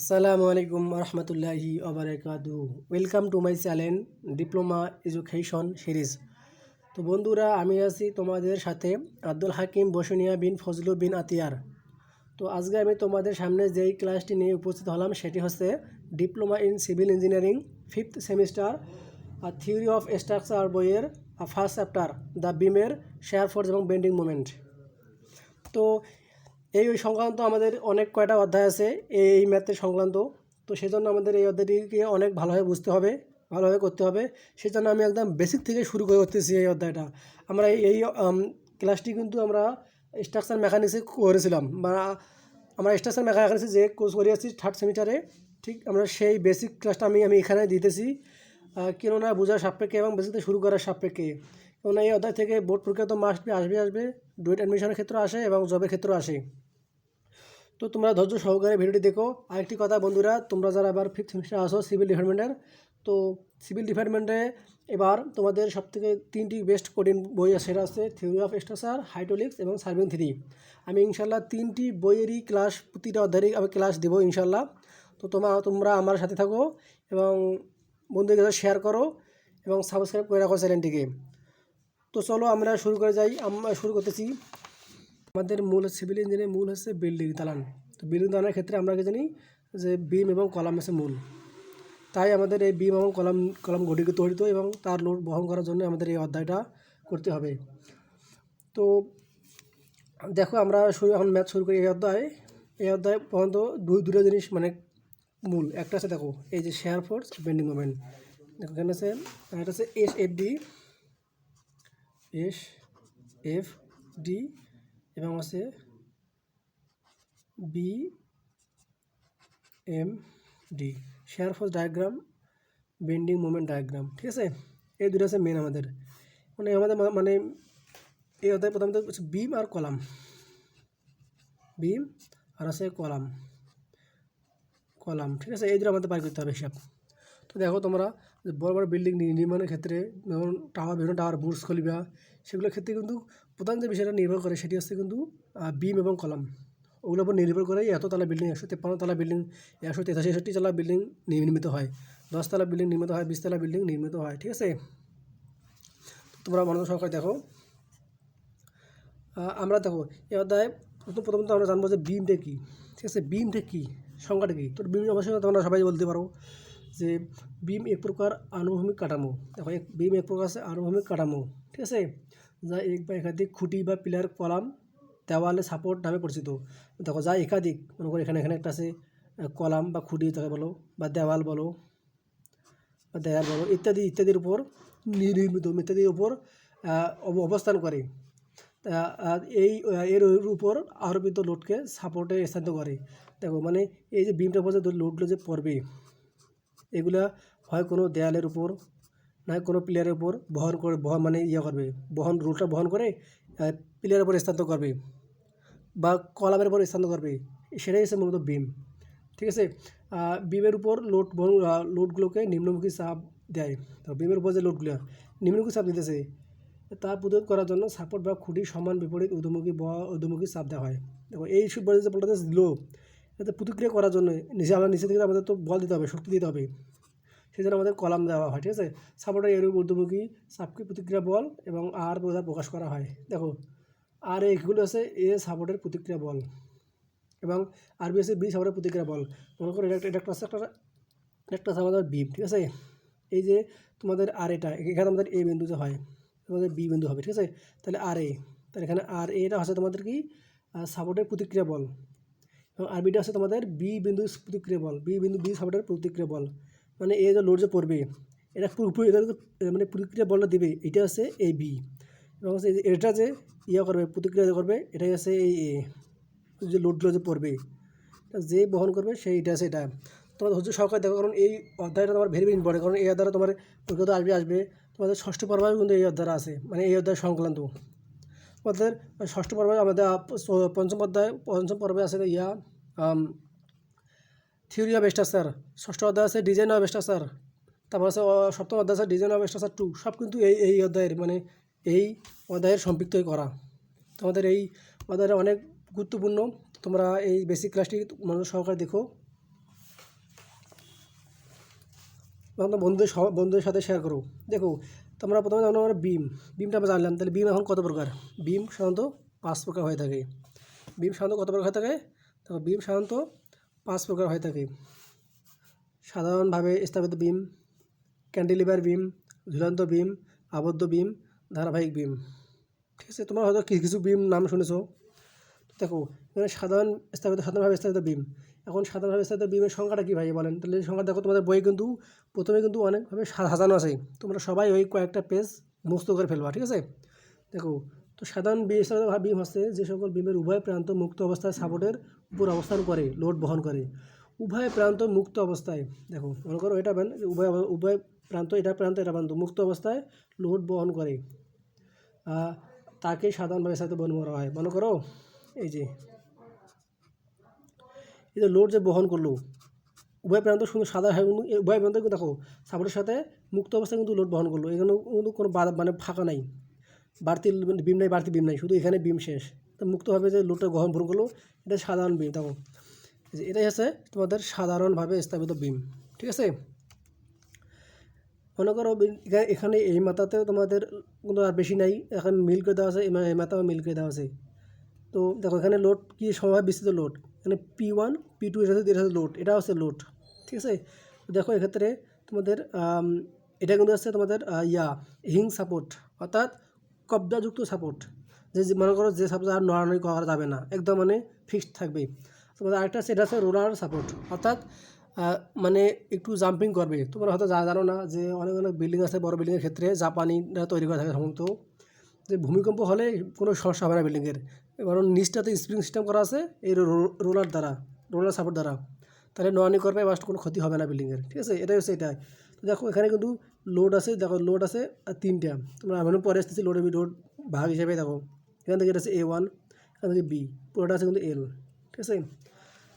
আসসালামু আলাইকুম রহমতুল্লাহি ওবরাকাতু welcome to my channel diploma education series তো বন্ধুরা, আমি আছি তোমাদের সাথে আব্দুল হাকিম বসুনিয়া বিন ফজলু বিন আতিয়ার। তো আজকে আমি তোমাদের সামনে যেই ক্লাসটি নিয়ে উপস্থিত হলাম, সেটি হচ্ছে diploma in civil engineering fifth semester R theory of structure বইয়ের ফার্স্ট চ্যাপ্টার দ্য বিমের শেয়ার ফোর্স এবং বেন্ডিং মুভমেন্ট তো এই ওই সংক্রান্ত আমাদের অনেক কয়টা অধ্যায় আছে, এই ম্যাথের সংক্রান্ত। তো সেজন্য আমাদের এই অধ্যায়টিকে অনেক ভালোভাবে বুঝতে হবে, ভালোভাবে করতে হবে। সেজন্য আমি একদম বেসিক থেকে শুরু করে করতেছি এই অধ্যায়টা। আমরা এই ক্লাসটি কিন্তু আমরা স্ট্রাকচার মেকানিক্সে করেছিলাম। বা আমরা স্ট্রাকচার মেকানিক্সে যে কোর্স করে আসছি থার্ড সেমিস্টারে ঠিক আমরা সেই বেসিক ক্লাসটা আমি আমি এখানে দিতেছি। কেননা বোঝার সাপেক্ষে এবং বেসিক থেকে শুরু করার সাপেক্ষে। কেননা এই অধ্যায় থেকে বোর্ড পরীক্ষা তো মাস্ট আসবে আসবে। ডুয়েট অ্যাডমিশনের ক্ষেত্রে আসে এবং জবের ক্ষেত্রেও আসে। তো তোমরা ধৈর্য সহকারে ভিডিওটি দেখো। আরেকটি কথা বন্ধুরা, তোমরা যারা এবার ফিফথ সেমিস্টার আসো সিভিল ডিপার্টমেন্টের তো সিভিল ডিপার্টমেন্টে এবার তোমাদের সবথেকে তিনটি বেস্ট কঠিন বই আছে, সেটা আছে থিওরি অফ স্ট্রাকচার হাইড্রোলিক্স এবং সার্ভিং থ্রি আমি ইনশাল্লাহ তিনটি বইয়েরই ক্লাস প্রতিটা অধ্যায়েরই আমি ক্লাস দেবো ইনশাল্লাহ তো তোমা, তোমরা আমার সাথে থাকো এবং বন্ধুদের কাছে শেয়ার করো এবং সাবস্ক্রাইব করে রাখো চ্যানেলটিকে তো চলো আমরা শুরু করে যাই, আমরা শুরু করতেছি। আমাদের মূল সিভিল ইঞ্জিনিয়ারিং মূল হচ্ছে বিল্ডিং দালান। তো বিল্ডিং দালানের ক্ষেত্রে আমরা কি জানি যে বিম এবং কলাম হচ্ছে মূল। তাই আমাদের এই বিম এবং কলাম কলাম গঠিত তৈরিত এবং তার লোড বহন করার জন্য আমাদের এই অধ্যায়টা করতে হবে। তো দেখো আমরা শুরু, এখন ম্যাথ শুরু করি এই অধ্যায়। এই অধ্যায় পর্যন্ত দুই, দুটো জিনিস মানে মূল। একটা আছে দেখো, এই যে শেয়ার ফোর্স বেন্ডিং মোমেন্ট দেখো এখানে আছে এটা আছে S F D S F D এবং আছে B M D shear force diagram bending moment diagram ঠিক আছে? এই দুটো আছে মেন আমাদের। মানে আমাদের মানে এই অধ্যায় প্রথমত হচ্ছে বিম আর কলাম। বিম আর আছে কলাম। কলাম, ঠিক আছে? এই দুটো আমাদের পার করতে হবে হিসাব। তো দেখো তোমরা বড় বড় বিল্ডিং নির্মাণের ক্ষেত্রে যেমন টাওয়ার বিভিন্ন টাওয়ার বুর্জ খলিফা, সেগুলোর ক্ষেত্রে কিন্তু প্রধান যে বিষয়টা নির্ভর করে সেটি হচ্ছে কিন্তু বিম এবং কলাম। ওগুলোর উপর নির্ভর করে এত তলা বিল্ডিং একশো তেপ্পান্ন তলা বিল্ডিং একশো তেষট্টি তলা বিল্ডিং নির্মিত হয়। দশতলা বিল্ডিং নির্মিত হয় বিশতলা বিল্ডিং নির্মিত হয়, ঠিক আছে? তোমরা মনোযোগ সহকারে দেখো। আমরা দেখো এ অধ্যায় প্রথম প্রথমত আমরা জানব যে বিমটা কী, ঠিক আছে? বিমটা কী? সংখ্যাটা কী? তো বিম অবশ্যই তোমরা সবাই বলতে পারো। যে বিম এক প্রকার আনুভূমিক কাঠামো। দেখো, এক বিম এক প্রকার আছে, আনুভূমিক কাঠামো, ঠিক আছে? যা এক বা একাধিক খুঁটি বা পিলার, কলাম, দেওয়ালে সাপোর্ট নামে পরিচিত। দেখো, যা একাধিক, মনে করো এখানে এখানে একটা আছে কলাম বা খুঁটি তাকে বলো, বা দেওয়াল বলো, বা দেয়াল বলো, ইত্যাদি, ইত্যাদির উপর নির্মিত, ইত্যাদির উপর অবস্থান করে। এই এর উপর আরোপিত লোডকে সাপোর্টে স্থানিত করে। দেখো মানে এই যে বিমটার উপর যে লোডগুলো যে পড়বে এগুলা হয় কোনো দেয়ালের উপর না হয় কোনো প্লেয়ারের উপর বহন করে, বহন মানে ইয়ে করবে, বহন রুলটা বহন করে প্লেয়ারের উপর স্থানান্তর করবে বা কলামের উপর স্থানান্তর করবে। সেটাই হচ্ছে মূলত বিম ঠিক আছে? বিমের উপর লোড বহন লোডগুলোকে নিম্নমুখী চাপ দেয়। তো বিমের উপর যে লোডগুলো, নিম্নমুখী চাপ দিতেছে, তা প্রতিরোধ করার জন্য সাপোর্ট বা খুঁটি সমান বিপরীত উদ্যমুখী ঊর্ধ্বমুখী চাপ দেওয়া হয়। দেখো, এই বলে যে বলতে দিল। এতে প্রতিক্রিয়া করার জন্য নিজে আমরা নিচে থেকে আমাদের তো বল দিতে হবে, শক্তি দিতে হবে। সেই জন্য আমাদের কলাম দেওয়া হয়, ঠিক আছে? সাপোর্টের এর ঊর্ধ্বমুখী সাপকে প্রতিক্রিয়া বল এবং আর বোঝা প্রকাশ করা হয়। দেখো, আর এগুলো আছে এ সাপোর্টের প্রতিক্রিয়া বল এবং আরবি আছে বি সাপোর্টের প্রতিক্রিয়া বল। মনে করো এটা একটা- আছে একটা একটা আছে আমাদের বিম ঠিক আছে? এই যে তোমাদের আর এটা, এখানে আমাদের এ বিন্দু যে হয়, তোমাদের বি বিন্দু হবে, ঠিক আছে? তাহলে আর এ, তাহলে এখানে আর এটা হচ্ছে তোমাদের কি? সাপোর্টের প্রতিক্রিয়া বল। এবং আর বিটা হচ্ছে তোমাদের বি বিন্দু প্রতিক্রিয়া বল বি বিন্দু বি সাপোর্টের প্রতিক্রিয়া বল। মানে এ যে লোড যে পড়বে, এটা পুরোপুরি মানে প্রতিক্রিয়া বলটা দিবে এটা হচ্ছে এ বি এবং হচ্ছে এটা যে ইয়ে করবে, প্রতিক্রিয়া করবে, এটাই হচ্ছে এই এ যে লোডগুলো যে পড়বে যে বহন করবে, সেই এটা আছে এটা। তোমাদের হচ্ছে সহকারে দেখো, কারণ এই অধ্যায়টা তোমার ভেরি ভেরি ইম্পর্টেন্ট কারণ এই অধ্যায়টা তোমার পরীক্ষা আসবে আসবে, তোমাদের ষষ্ঠ পর্বে কিন্তু এই অধ্যায়টা আছে মানে এই অধ্যায় সংক্রান্ত। আমাদের ষষ্ঠ পর্বে আমাদের পঞ্চম অধ্যায়, পঞ্চম পর্বে আছে ইয়া থিওরি অফ স্ট্রাকচার, ষষ্ঠ অধ্যায় আছে ডিজাইন অফ স্ট্রাকচার, তারপর আছে সপ্তম অধ্যায় আছে ডিজাইন অফ স্ট্রাকচার টু সব কিন্তু এই এই অধ্যায়ের মানে এই অধ্যায়ের সম্পৃক্তই করা। তোমাদের এই অধ্যায়ের অনেক গুরুত্বপূর্ণ, তোমরা এই বেসিক ক্লাসটি মনোযোগ সহকারে দেখো। তোমার বন্ধুদের বন্ধুদের সাথে শেয়ার করো। দেখো, তোমরা প্রথমে জানো আমরা বিম বিমটা আমরা জানলাম, তাহলে বিম এখন কত প্রকার? বিম সাধারণত পাঁচ প্রকার হয়ে থাকে। বিম সাধারণত কত প্রকার হয়ে থাকে? দেখো বিম সাধারণত পাঁচ প্রকার হয়ে থাকে। সাধারণভাবে স্থাপিত বিম, ক্যান্টিলিভার বিম, ঝুলন্ত বিম, আবদ্ধ বিম, ধারাবাহিক বিম। ঠিক আছে, তোমরা হয়তো কিছু কিছু বিম নাম শুনেছ। দেখো, এখানে সাধারণ স্থাপিত, সাধারণভাবে স্থাপিত বিম। এখন সাধারণভাবে স্থাপিত বিমের সংখ্যাটা কী ভাই বলেন? তাহলে সংখ্যা দেখো, তোমাদের বই কিন্তু, প্রথমে কিন্তু অনেকভাবে সাজানো আছে। তোমরা সবাই ওই কয়েকটা পেজ মুক্ত করে ফেলবা, ঠিক আছে? দেখো তো সাধারণ বি স্থাপিত বিম হচ্ছে যে সকল বিমের উভয় প্রান্ত মুক্ত অবস্থায় সাপোর্টের উপর অবস্থান করে, লোড বহন করে। উভয় প্রান্ত মুক্ত অবস্থায়, দেখো, মনে করো এটা বেন উভয় উভয় প্রান্ত এটা প্রান্ত এটা প্রান্ত, মুক্ত অবস্থায় লোড বহন করে। তাকে সাধারণভাবে সাথে বহন করা হয়। মনে করো, এই যে এই যে লোড যে বহন করল, উভয় প্রান্ত শুধু সাদা হয় উভয় প্রান্ত দেখো, সাপোর্টের সাথে মুক্ত অবস্থায় কিন্তু লোড বহন করল। এখানে কিন্তু কোনো বাধা মানে ফাঁকা নাই। বাড়তি বিম নাই, বাড়তি বিম নাই, শুধু এখানে বিম শেষ। তো মুক্তভাবে যে লোডটা গ্রহণ বহন করল, এটা সাধারণ বিম, দেখো। যে এটাই হচ্ছে তোমাদের সাধারণভাবে স্থাপিত বিম, ঠিক আছে? মনে করো এখানে এই মাথাতেও তোমাদের কোনো আর বেশি নাই, এখন মিল করে দেওয়া আছে, এই মাথাও মিল করে দেওয়া আছে। তো দেখো, এখানে লোড কি সময় বিস্তৃত লোড? এখানে পি ওয়ান, পি টু এটা হচ্ছে এটা হচ্ছে লোড এটা হচ্ছে লোড, ঠিক আছে? দেখো, এক্ষেত্রে তোমাদের এটা কিন্তু হচ্ছে তোমাদের ইয়া, হিং সাপোর্ট, অর্থাৎ কবজাযুক্ত সাপোর্ট যে মনে করো যে সাপোর্ট আর নড়ানড়ি করা যাবে না। একদম মানে ফিক্সড থাকবে তোমাদের আরেকটা আছে হচ্ছে রোলার সাপোর্ট অর্থাৎ মানে একটু জাম্পিং করবে। তোমরা হয়তো যা জানো না যে অনেক অনেক বিল্ডিং আছে, বড় বিল্ডিংয়ের ক্ষেত্রে জাপানিরা তৈরি করা থাকে সম্ভবত যে ভূমিকম্প হলে কোনো সমস্যা হবে না বিল্ডিংয়ের কারণ নিচটাতে স্প্রিং সিস্টেম করা আছে, এই রোলার দ্বারা রোলার সাপোর্ট দ্বারা। তাহলে নয়ানি করবে বা কোনো ক্ষতি হবে না বিল্ডিংয়ের ঠিক আছে? এটাই হচ্ছে এটাই। দেখো, এখানে কিন্তু লোড আছে, দেখো লোড আছে, আর তিনটা। তোমরা আমি পরে আসতেছি লোড লোড ভাগ হিসাবে দেখো। এখান থেকে এটা আছে এ ওয়ান এখান থেকে বি পুরোটা আছে কিন্তু এল ঠিক আছে?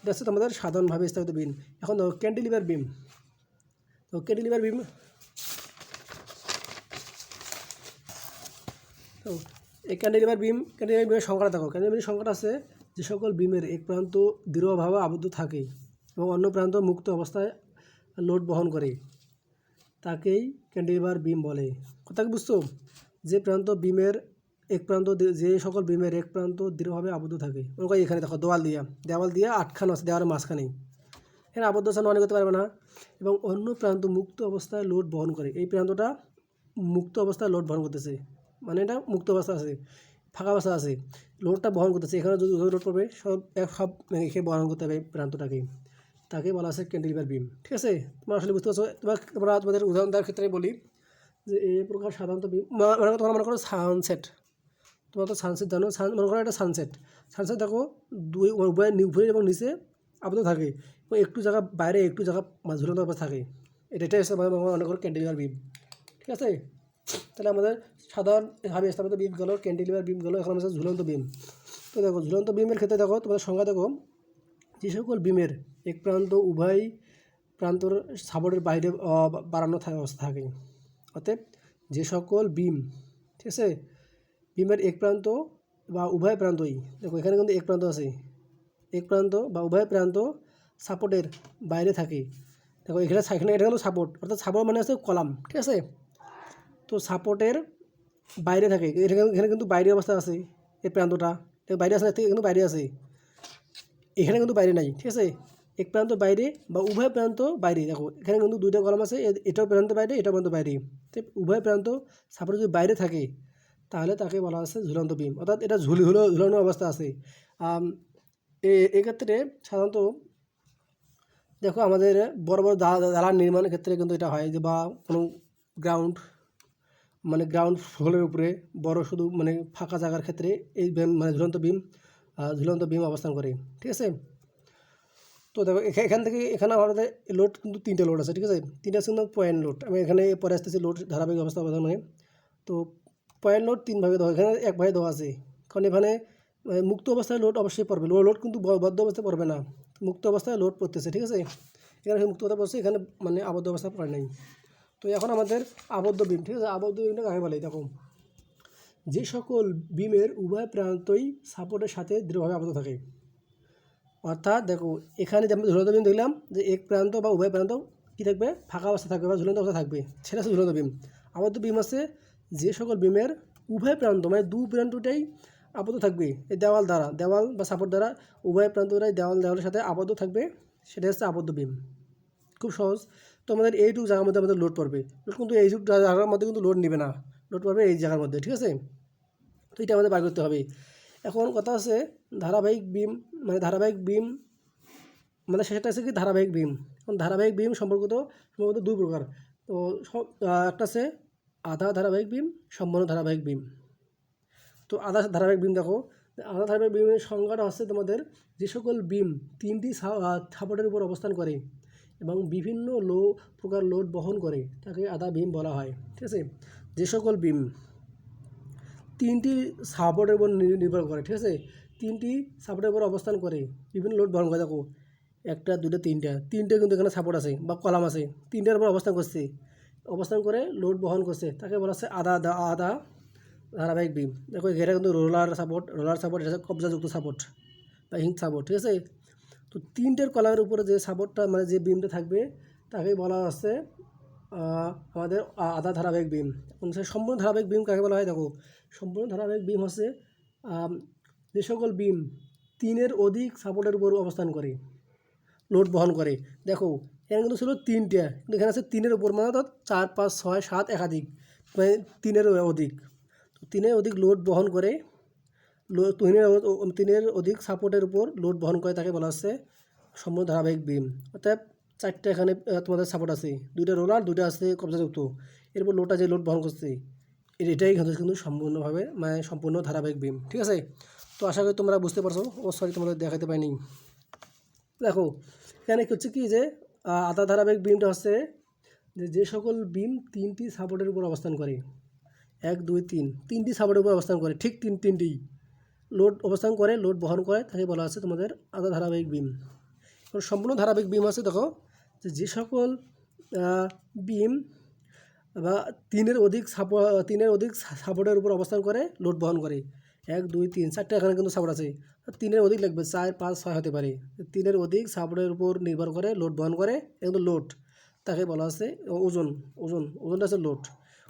এটা হচ্ছে তোমাদের সাধারণভাবে স্থাপিত বিম এখন দেখো ক্যান্টিলিভার বিম তো ক্যান্টিলিভার বিম তো এই ক্যান্টিলিভার বিম ক্যান্টিলিভার বিমের সংখ্যাটা দেখো। ক্যান্টিলিভার বিমের সংখ্যাটা আছে, যে সকল বিমের এক প্রান্ত দৃঢ়ভাবে আবদ্ধ থাকে এবং অন্য প্রান্ত মুক্ত অবস্থায় লোড বহন করে। তাকেই ক্যান্টিলিভার বিম বলে। কথা কি বুঝছ? যে প্রান্ত বিমের এক প্রান্ত যে সকল বিমের এক প্রান্ত দৃঢ়ভাবে আবদ্ধ থাকে। মনে করো এখানে দেখো দেওয়াল দিয়া। দেওয়াল দিয়ে আটখানো আছে, দেওয়ালের মাঝখানেই। এখানে আবদ্ধ স্থান অনেক করতে পারবে না। এবং অন্য প্রান্ত মুক্ত অবস্থায় লোড বহন করে। এই প্রান্তটা মুক্ত অবস্থায় লোড বহন করতেছে। মানে এটা মুক্ত অবস্থা আছে, ফাঁকা অবস্থা আছে। লোডটা বহন করতেছে। এখানে যদি লোড করবে সব এক সব এখানে বহন করতে হবে প্রান্তটাকে। তাকে বলা আছে ক্যান্টিলিভার বিম। ঠিক আছে? তোমরা আসলে বুঝতে পারছ? তোমার, তোমরা তোমাদের উদাহরণ দেওয়ার ক্ষেত্রে বলি যে এই প্রকার সাধারণত বিম মনে মনে করো সানসেট। তোমরা তো সানসেট জানো, সান, মনে করো একটা সানসেট। সানসেট দেখো, দুই উভয় উপরে এবং নিচে আবদ্ধ থাকে এবং একটু জায়গা বাইরে, একটু জায়গা মাছ ঝুলন্ত থাকে। এটা এটাই হচ্ছে আমাদের মনে করো ক্যান্টিলিভার বিম। ঠিক আছে? তাহলে আমাদের সাধারণভাবে স্থাপিত বিম গেলো, ক্যান্টিলিভার বিম গেলো, এখন আমাদের ঝুলন্ত বিম। তো দেখো, ঝুলন্ত বিমের ক্ষেত্রে দেখো, তোমাদের সংখ্যা দেখো, যে সকল বিমের এক প্রান্ত উভয় প্রান্তর সাপোর্টের বাইরে বাড়ানো অবস্থা থাকে। অতএব যে সকল বিম, ঠিক আছে? বিমের এক প্রান্ত বা উভয় প্রান্তই, দেখো এখানে কিন্তু এক প্রান্ত আছে। এক প্রান্ত বা উভয় প্রান্ত সাপোর্টের বাইরে থাকে। দেখো এখানে এখানে এটা কিন্তু সাপোর্ট, অর্থাৎ সাপোর্ট মানে হচ্ছে কলাম, ঠিক আছে? তো সাপোর্টের বাইরে থাকে। এখানে এখানে কিন্তু বাইরে অবস্থা আছে, এই প্রান্তটা। বাইরে আছে কিন্তু বাইরে আছে। এখানে কিন্তু বাইরে নাই, ঠিক আছে? এক প্রান্ত বাইরে বা উভয় প্রান্ত বাইরে। দেখো, এখানে কিন্তু দুইটা কলম আছে এটাও প্রান্ত বাইরে, এটাও প্রান্ত বাইরে। তো উভয় প্রান্ত সাপোর্ট যদি বাইরে থাকে, তাহলে তাকে বলা আছে ঝুলন্ত বিম অর্থাৎ এটা ঝুলি, ঝুলো, ঝুলানো অবস্থা আছে। এক্ষেত্রে সাধারণত দেখো আমাদের বড় বড় দালান নির্মাণের ক্ষেত্রে কিন্তু এটা হয় যে বা কোনো গ্রাউন্ড মানে গ্রাউন্ড ফ্লোরের উপরে বড় শুধু মানে ফাঁকা জায়গার ক্ষেত্রে এই মানে ঝুলন্ত বিম ঝুলন্ত বিম অবস্থান করে। ঠিক আছে? তো দেখো, এখা- এখান থেকে এখানে আমাদের লোড কিন্তু তিনটে লোড আছে, ঠিক আছে? তিনটা আছে কিন্তু পয়েন্ট লোড আমি এখানে পরে আসতেছি লোড ধারাবাহিক অবস্থা অবদান মানে তো পয়েন্ট লোড তিন ভাগে দেওয়া, এখানে এক ভাগে দেওয়া আছে। কারণ এখানে মুক্ত অবস্থায় লোড অবশ্যই পড়বে। লোড কিন্তু বদ্ধ অবস্থায় পড়বে না। মুক্ত অবস্থায় লোড পড়তেছে, ঠিক আছে? এখানে মুক্ত অবস্থা পড়ছে, এখানে মানে আবদ্ধ অবস্থায় পড়ে নাই। তো এখন আমাদের আবদ্ধ বিম, ঠিক আছে? আবদ্ধ বিমটা কাকে বলে, দেখো। যে সকল বিমের উভয় প্রান্তই সাপোর্টের সাথে দৃঢ়ভাবে আবদ্ধ থাকে। অর্থাৎ দেখো, এখানে যেমন ঝুলন্ত বিম দেখলাম যে এক প্রান্ত বা উভয় প্রান্ত কী থাকবে? ফাঁকা অবস্থা থাকবে বা ঝুলন্ত অবস্থা থাকবে। সেটা হচ্ছে ঝুলন্ত বিম আবদ্ধ বিম আছে যে সকল বিমের উভয় প্রান্ত মানে দু প্রান্তটাই আবদ্ধ থাকবে, এই দেওয়াল দ্বারা। দেওয়াল বা সাপোর্ট দ্বারা উভয় প্রান্তটাই দেওয়াল, দেওয়ালের সাথে আবদ্ধ থাকবে, সেটা হচ্ছে আবদ্ধ বিম খুব সহজ। তো আমাদের এইটুকু জায়গার মধ্যে আমাদের লোড পড়বে। কিন্তু এইটুকু জায়গার মধ্যে কিন্তু লোড নেবে না। লোড পড়বে এই জায়গার মধ্যে, ঠিক আছে? তো এটা আমাদের বার করতে হবে। এখন কথা আছে ধারাবাহিক বিম মানে ধারাবাহিক বিম মানে সেটা আছে কি? ধারাবাহিক বিম এখন ধারাবাহিক বিম সম্পর্কিত সম্ভবত দুই প্রকার। তো একটা আছে আধা ধারাবাহিক বিম সম্পূর্ণ ধারাবাহিক বিম তো আধা ধারাবাহিক বিম দেখো। আধা ধারাবাহিক বিমের সংজ্ঞাটা হচ্ছে তোমাদের যে সকল বিম তিনটি সাপোর্টের উপর অবস্থান করে এবং বিভিন্ন লো প্রকার লোড বহন করে, তাকে আধা বিম বলা হয়। ঠিক আছে? যে সকল বিম তিনটি সাপোর্টের উপর নির্ভর করে, ঠিক আছে? তিনটি সাপোর্টের উপর অবস্থান করে বিভিন্ন লোড বহন করে, দেখো। একটা দুটো তিনটা। তিনটে কিন্তু এখানে সাপোর্ট আছে বা কলাম আছে। তিনটার উপর অবস্থান করছে। অবস্থান করে লোড বহন করছে। তাকে বলা হচ্ছে আধা আধা আধা ধারাবাহিক বিম। দেখো এটা কিন্তু রোলার সাপোর্ট রোলার সাপোর্ট, এটা কবজাযুক্ত সাপোর্ট বা হিং সাপোর্ট, ঠিক আছে? তো তিনটের কলামের উপরে যে সাপোর্টটা মানে যে বিমটা থাকবে, তাকে বলা হচ্ছে আমাদের আধা ধারাবাহিক বিম। এখন সে সম্পূর্ণ ধারাবাহিক বিম কাকে বলা হয়, দেখো? সম্পূর্ণ ধারাবাহিক বিম হচ্ছে যে সকল বিম তিনের অধিক সাপোর্টের উপর অবস্থান করে লোড বহন করে। দেখো, এখানে কিন্তু ছিল তিনটে, কিন্তু এখানে আছে তিনের উপর মানে অর্থাৎ চার, পাঁচ, ছয়, সাত একাধিক মানে তিনের অধিক। তিনের অধিক লোড বহন করে তিনের তিনের অধিক সাপোর্টের উপর লোড বহন করে তাকে বলা হচ্ছে সম্পূর্ণ ধারাবাহিক বিম। অর্থাৎ চারটে এখানে তোমাদের সাপোর্ট আছে। দুইটা রোলার দুইটা আছে কবজাযুক্ত। এরপর লোডটা যে লোড বহন করছে এটাই কিন্তু কিন্তু সম্পূর্ণভাবে মানে সম্পূর্ণ ধারাবাহিক বিম ঠিক আছে? তো আশা করি তোমরা বুঝতে পারছ। ও সরি তোমাদের দেখাতে পাইনি দেখো, এখানে হচ্ছে কি যে আধা ধারাবাহিক বিমটা হচ্ছে যে যে সকল বিম তিনটি সাপোর্টের উপর অবস্থান করে। এক, দুই, তিন, তিনটি সাপোর্টের উপর অবস্থান করে, ঠিক তিন, তিনটি। লোড অবস্থান করে, লোড বহন করে, তাকে বলা আছে তোমাদের আধা ধারাবাহিক বিম সম্পূর্ণ ধারাবাহিক বিম আছে, দেখো, যে সকল বিম বা তিনের অধিক সাপো, তিনের অধিক সাপোর্টের উপর অবস্থান করে লোড বহন করে। এক, দুই, তিন চারটে এখানে কিন্তু সাপোর্ট আছে। তিনের অধিক লাগবে, চার, পাঁচ, ছয় হতে পারে। তিনের অধিক সাপোর্টের উপর নির্ভর করে লোড বহন করে এগুলো লোড, তাকে বলা আছে ওজন ওজন, ওজনটা আছে লোড।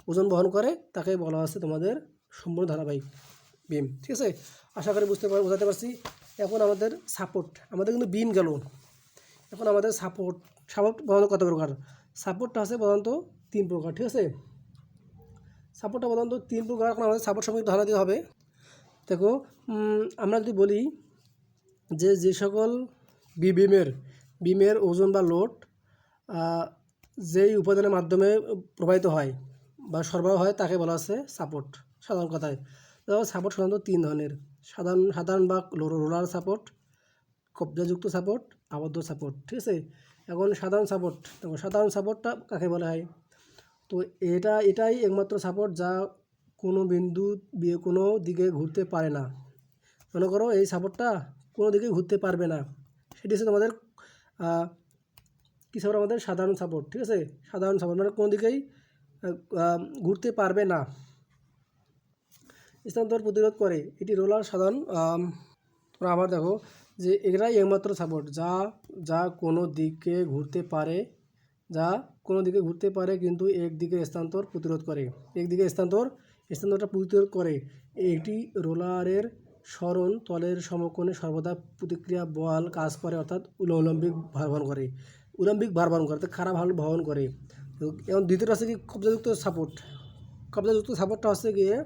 ওজন বহন করে, তাকে বলা আছে তোমাদের সম্পূর্ণ ধারাবাহিক বিম ঠিক আছে? আশা করি বুঝতে পার বোঝাতে পারছি। এখন আমাদের সাপোর্ট আমাদের কিন্তু বিম গেল। এখন আমাদের সাপোর্ট সাপোর্ট প্রধানত কত প্রকার? সাপোর্টটা আছে প্রধানত তিন প্রকার, ঠিক আছে? সাপোর্টটা প্রধানত তিন প্রকার এখন আমাদের সাপোর্ট সম্পর্কে ধারণা দিতে হবে। দেখো আমরা যদি বলি যে যে সকল বিমের বিমের ওজন বা লোড যেই উপাদানের মাধ্যমে প্রবাহিত হয় বা সরবরাহ হয়, তাকে বলা হচ্ছে সাপোর্ট, সাধারণ কথায়। সাপোর্ট সাধারণত তিন ধরনের, সাধারণ সাধারণ বা রোলার সাপোর্ট, কবজাযুক্ত সাপোর্ট, আবদ্ধ সাপোর্ট, ঠিক আছে? এখন সাধারণ সাপোর্ট, দেখো, সাধারণ সাপোর্টটা কাকে বলা হয়? তো এটা, এটাই একমাত্র সাপোর্ট যা কোনো বিন্দু কোনো দিকে ঘুরতে পারে না। মনে করো এই সাপোর্টটা কোনো দিকে ঘুরতে পারবে না। সেটি হচ্ছে তোমাদের কী সাপোর্ট আমাদের? সাধারণ সাপোর্ট ঠিক আছে? সাধারণ সাপোর্ট মানে কোনো দিকেই ঘুরতে পারবে না। স্থানান্তর প্রতিরোধ করে। এটি রোলার সাধারণ তোমরা আবার দেখো যে এরাই একমাত্র সাপোর্ট যা যা কোনো দিকে ঘুরতে পারে যা কোনো দিকে ঘুরতে পারে কিন্তু একদিকে স্থানান্তর প্রতিরোধ করে। একদিকে স্থানান্তর, স্থানান্তরটা প্রতিরোধ করে। এটি রোলারের স্মরণ তলের সমকোণে সর্বদা প্রতিক্রিয়া বল কাজ করে অর্থাৎ উলম্বিক ভার বহন করে। উলম্বিক ভার বহন করে, অর্থাৎ খারাপ ভালো বহন করে। এবং দ্বিতীয়টা হচ্ছে কি, কবজাযুক্ত সাপোর্ট কবজাযুক্ত সাপোর্টটা হচ্ছে গিয়ে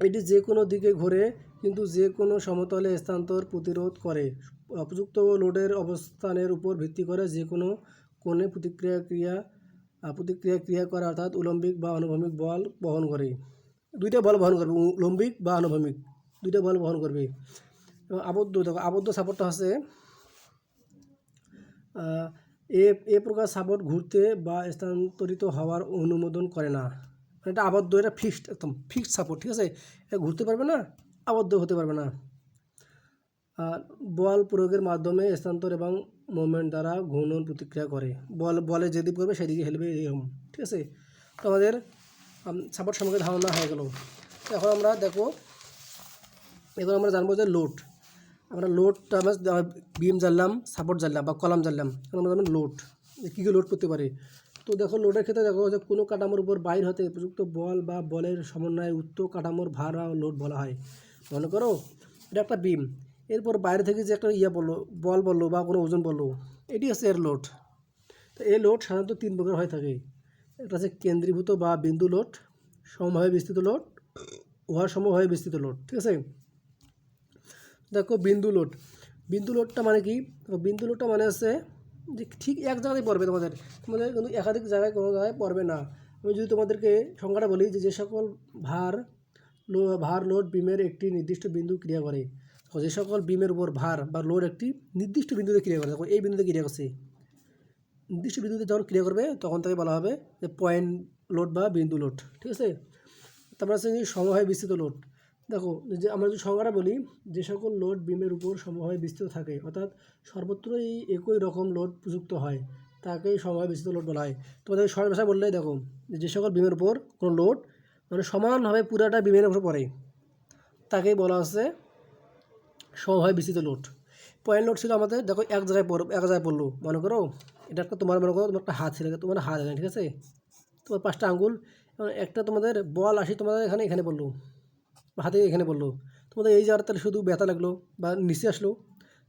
এটি যে কোনো দিকে ঘোরে কিন্তু যে কোনো সমতলে স্থানান্তর প্রতিরোধ করে। উপযুক্ত লোডের অবস্থানের উপর ভিত্তি করে যে কোনো কোণে প্রতিক্রিয়া ক্রিয়া প্রতিক্রিয়া ক্রিয়া করা অর্থাৎ উলম্বিক বা অনুভূমিক বল বহন করে। দুইটা বল বহন করবে, উলম্বিক বা অনুভূমিক দুইটা বল বহন করবে। এবং আবদ্ধ, দেখো, আবদ্ধ সাপোর্টটা হচ্ছে এ এ প্রকার সাপোর্ট ঘুরতে বা স্থানান্তরিত হওয়ার অনুমোদন করে না। মানে এটা আবদ্ধ, এটা ফিক্সড একদম ফিক্সড সাপোর্ট, ঠিক আছে? এটা ঘুরতে পারবে না, আবদ্ধ হতে পারবে না। বল প্রয়োগের মাধ্যমে স্থানান্তর এবং মুভমেন্ট দ্বারা ঘূর্ণন প্রতিক্রিয়া করে। বল, বলে যেদিকে করবে সেদিকে হেলবে এরকম, ঠিক আছে? তো আমাদের সাপোর্ট সম্পর্কে ধারণা হয়ে গেল। এখন আমরা দেখো এখন আমরা জানব যে লোড আমরা লোডটা আমরা বিম জানলাম সাপোর্ট জানলাম বা কলাম জানলাম এখন আমরা জানলাম লোড কী কী লোড করতে পারে। তো দেখো লোডের ক্ষেত্রে দেখো যে কোনো কাঠামোর উপর বাইর হতে প্রযুক্ত বল বা বলের সমন্বয়ে উক্ত কাঠামোর ভার বা লোড বলা হয়। মনে করো, এটা একটা বিম এরপর বাইরে থেকে যে একটা ইয়ে বলল, বল বলল বা কোনো ওজন বলল, এটি হচ্ছে এর লোড। তো এই লোড সাধারণত তিন প্রকার হয়ে থাকে। একটা হচ্ছে কেন্দ্রীভূত বা বিন্দু লোড, সমভাবে বিস্তৃত লোড, উহার সমভাবে বিস্তৃত লোড, ঠিক আছে? দেখো, বিন্দু লোড। বিন্দু লোডটা মানে কি? বিন্দু লোডটা মানে হচ্ছে যে ঠিক এক জায়গাতেই পড়বে তোমাদের। তোমাদের কিন্তু একাধিক জায়গায় কোনো জায়গায় পড়বে না। আমি যদি তোমাদেরকে সংখ্যাটা বলি যে যে সকল ভার ভার লোড বিমের একটি নির্দিষ্ট বিন্দু ক্রিয়া করে যে সকল বিমের উপর ভার বা লোড একটি নির্দিষ্ট বিন্দুতে ক্রিয়া করে, দেখো এই বিন্দুতে ক্রিয়া করছে, নির্দিষ্ট বিন্দুতে যখন ক্রিয়া করবে, তখন তাকে বলা হবে যে পয়েন্ট লোড বা বিন্দু লোড ঠিক আছে? তারপর আছে সমবায় বিস্তৃত লোড দেখো যে আমরা যদি সংজ্ঞাটা বলি, যে সকল লোড বিমের উপর সমভাবে বিস্তৃত থাকে, অর্থাৎ সর্বত্রই একই রকম লোড প্রযুক্ত হয় তাকেই সমভাবে বিস্তৃত লোড বলা হয়। তোমাদের সরল ভাষা বললে, দেখো, যে সকল বিমের উপর কোনো লোড মানে সমানভাবে পুরাটা বিমের উপর পড়ে, তাকেই বলা হচ্ছে সমভাবে বিস্তৃত লোড পয়েন্ট লোড ছিল আমাদের, দেখো এক জায়গায় পড়, এক জায়গায় পড়ল, মনে করো। এটা একটা তোমার, মনে করো, তোমার একটা হাত ছিল, তোমার হাত এখানে ঠিক আছে? তোমার পাঁচটা আঙ্গুল একটা তোমাদের বল আসি তোমাদের এখানে এখানে পড়ল হাতে এখানে পড়ল। তোমাদের এই জায়গাটা তাহলে শুধু ব্যথা লাগল বা নিচে আসলো,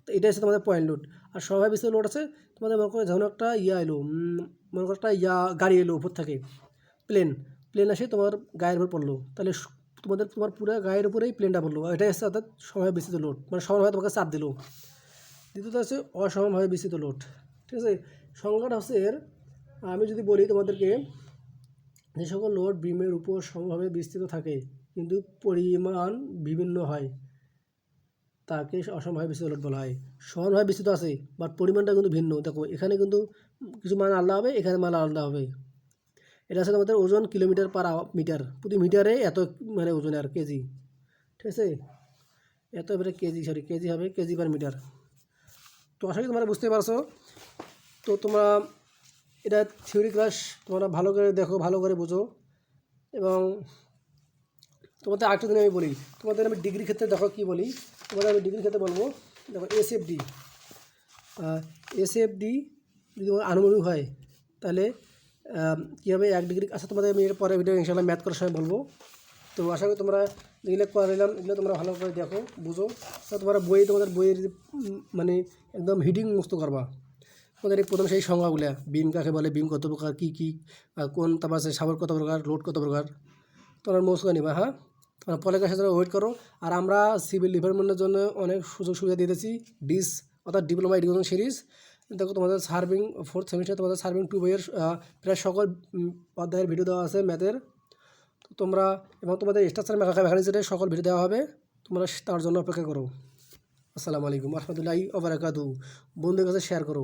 তো এটা হচ্ছে তোমাদের পয়েন্ট লোড আর সমভাবে বিস্তৃত লোড আছে, তোমাদের মনে করো যেমন একটা ইয়া এলো মনে করো একটা ইয়া, গাড়ি এলো, উপর থেকে। প্লেন প্লেন আসে তোমার গায়ের উপর পড়ল। তাহলে তোমাদের তোমার পুরো গায়ের উপরেই প্লেনটা পড়ল। এটাই হচ্ছে অর্থাৎ সময় বিস্তৃত লোড মানে সমানভাবে তোমাকে চাপ দিল। দ্বিতীয়ত হচ্ছে অসমভাবে বিস্তৃত লোড ঠিক আছে? সংজ্ঞাটা হচ্ছে এর, আমি যদি বলি তোমাদেরকে, যে সকল লোড বিমের উপর সমভাবে বিস্তৃত থাকে, কিন্তু পরিমাণ বিভিন্ন হয়, তাকে অসমভাবে বিস্তৃত লোড বলা হয়। সমানভাবে বিস্তৃত আছে বাট পরিমাণটা কিন্তু ভিন্ন। দেখো, এখানে কিন্তু কিছু মান আলাদা হবে, এখানে মান আলাদা হবে। এটা আছে তোমাদের ওজন কিলোমিটার পার মিটার। প্রতি মিটারে এত মানে ওজন আর কেজি। ঠিক আছে? এত এবারে কেজি সরি কেজি হবে, কেজি পার মিটার। তো আশা করি তোমরা বুঝতে পারছ। তো তোমরা এটা থিওরি ক্লাস তোমরা ভালো করে দেখো, ভালো করে বোঝো। এবং তোমাদের আরেকটা দিন আমি বলি, তোমাদের আমি ডিগ্রি ক্ষেত্রে দেখো কী বলি। তোমাদের আমি ডিগ্রি ক্ষেত্রে বলব, দেখো এসএফডি এসএফডি যদি তোমার আনুমানিক হয়, তাহলে আহ, কী হবে এক ডিগ্রি আচ্ছা তোমাদের আমি এর পরে ভিডিও ইনশাল্লাহ ম্যাথ করার সময় বলব। তো আশা করি তোমরা যেগুলো করাইলাম এগুলো তোমরা ভালো করে দেখো বুঝো। তো তোমরা বই তোমাদের বইয়ের মানে একদম হিডিং মুক্ত করবা। তোমাদের এই প্রথম সেই সংজ্ঞাগুলো বিম কাকে বলে বিম কত প্রকার কী কী কোন তারপর আছে সাবর কত প্রকার লোড কত প্রকার তোমরা মৌসুকা নিবা হ্যাঁ? তোমরা কাছে তোমরা ওয়েট করো। আর আমরা সিভিল ডিপার্টমেন্টের জন্য অনেক সুযোগ সুবিধা দিয়েছি ডিস অর্থাৎ ডিপ্লোমা এডুকেশন সিরিজ দেখো তোমাদের সার্ভিং ফোর্থ সেমিস্টার তোমাদের সার্ভিং টু বইয়ের প্রায় সকল অধ্যায়ের ভিডিও দেওয়া আছে ম্যাথের তো তোমরা, এবং তোমাদের স্ট্রাকচার মেকানিক্সের সকল ভিডিও দেওয়া হবে, তোমরা তার জন্য অপেক্ষা করো। আসসালামু আলাইকুম আহমদুল্লাহ ওবরাকাতু বন্ধুর কাছে শেয়ার করো।